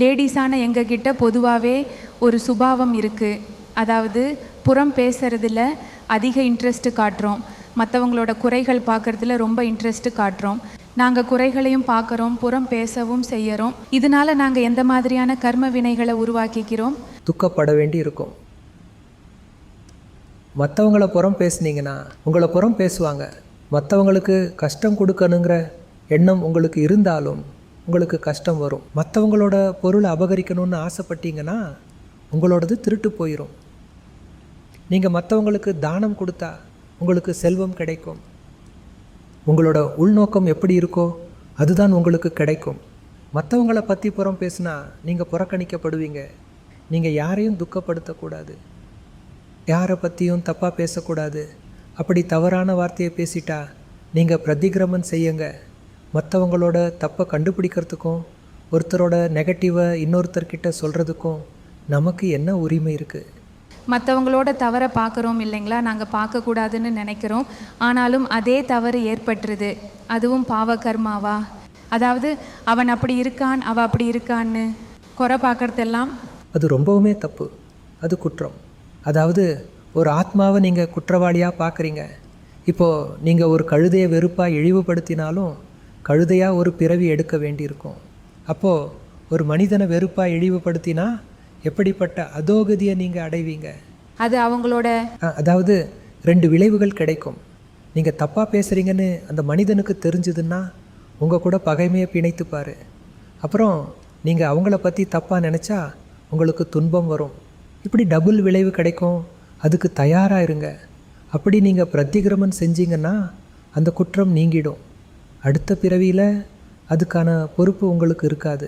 லேடிஸான எங்ககிட்ட பொதுவாகவே ஒரு சுபாவம் இருக்குது அதாவது புறம் பேசுகிறதுல அதிக இன்ட்ரெஸ்ட்டு காட்டுறோம். மற்றவங்களோட குறைகள் பார்க்கறதுல ரொம்ப இன்ட்ரெஸ்ட்டு காட்டுறோம். நாங்கள் குறைகளையும் பார்க்குறோம் புறம் பேசவும் செய்கிறோம் இதனால நாங்கள் எந்த மாதிரியான கர்ம வினைகளை உருவாக்கிக்கிறோம்? துக்கப்பட வேண்டி இருக்கும். மற்றவங்கள புறம் பேசுனீங்கன்னா உங்களை புறம் பேசுவாங்க. மற்றவங்களுக்கு கஷ்டம் கொடுக்கணுங்கிற எண்ணம் உங்களுக்கு இருந்தாலும் உங்களுக்கு கஷ்டம் வரும். மற்றவங்களோட பொருளை அபகரிக்கணும்னு ஆசைப்பட்டீங்கன்னா உங்களோடது திருட்டு போயிடும் நீங்கள் மற்றவங்களுக்கு தானம் கொடுத்தா உங்களுக்கு செல்வம் கிடைக்கும். உங்களோட உள்நோக்கம் எப்படி இருக்கோ அதுதான் உங்களுக்கு கிடைக்கும். மற்றவங்கள பற்றி புறம் பேசுனா நீங்கள் புறக்கணிக்கப்படுவீங்க. நீங்கள் யாரையும் துக்கப்படுத்தக்கூடாது. யாரை பற்றியும் தப்பாக பேசக்கூடாது. அப்படி தவறான வார்த்தையை பேசிட்டா நீங்கள் பிரதிகிரமன் செய்யுங்க. மற்றவங்களோட தப்பை கண்டுபிடிக்கிறதுக்கும் ஒருத்தரோட நெகட்டிவை இன்னொருத்தர்கிட்ட சொல்கிறதுக்கும் நமக்கு என்ன உரிமை இருக்குது மற்றவங்களோட தவறை பார்க்குறோம் இல்லைங்களா? நாங்கள் பார்க்கக்கூடாதுன்னு நினைக்கிறோம். ஆனாலும் அதே தவறு ஏற்பட்டுருது. அதுவும் பாவ கர்மாவா? அதாவது அவன் அப்படி இருக்கான் அவ அப்படி இருக்கான்னு குறை பார்க்கறதெல்லாம் அது ரொம்பவுமே தப்பு. அது குற்றம். அதாவது ஒரு ஆத்மாவை நீங்கள் குற்றவாளியாக பார்க்குறீங்க. இப்போது நீங்கள் ஒரு கழுதையை வெறுப்பாக இழிவுபடுத்தினாலும் கழுதையாக ஒரு பிறவி எடுக்க வேண்டியிருக்கும். அப்போது ஒரு மனிதனை வெறுப்பாக இழிவுபடுத்தினா எப்படிப்பட்ட அதோகதியை நீங்கள் அடைவீங்க? அது அவங்களோட அதாவது ரெண்டு விளைவுகள் கிடைக்கும். நீங்கள் தப்பாக பேசுகிறீங்கன்னு அந்த மனிதனுக்கு தெரிஞ்சதுன்னா உங்கள் கூட பகைமையை பிணைத்துப்பார். அப்புறம் நீங்கள் அவங்கள பற்றி தப்பாக நினச்சா உங்களுக்கு துன்பம் வரும். இப்படி டபுள் விளைவு கிடைக்கும். அதுக்கு தயாராக இருங்க. அப்படி நீங்கள் பிரத்திகிரமன் செஞ்சீங்கன்னா அந்த குற்றம் நீங்கிடும். அடுத்த பிறவியில் அதுக்கான பொறுப்பு உங்களுக்கு இருக்காது.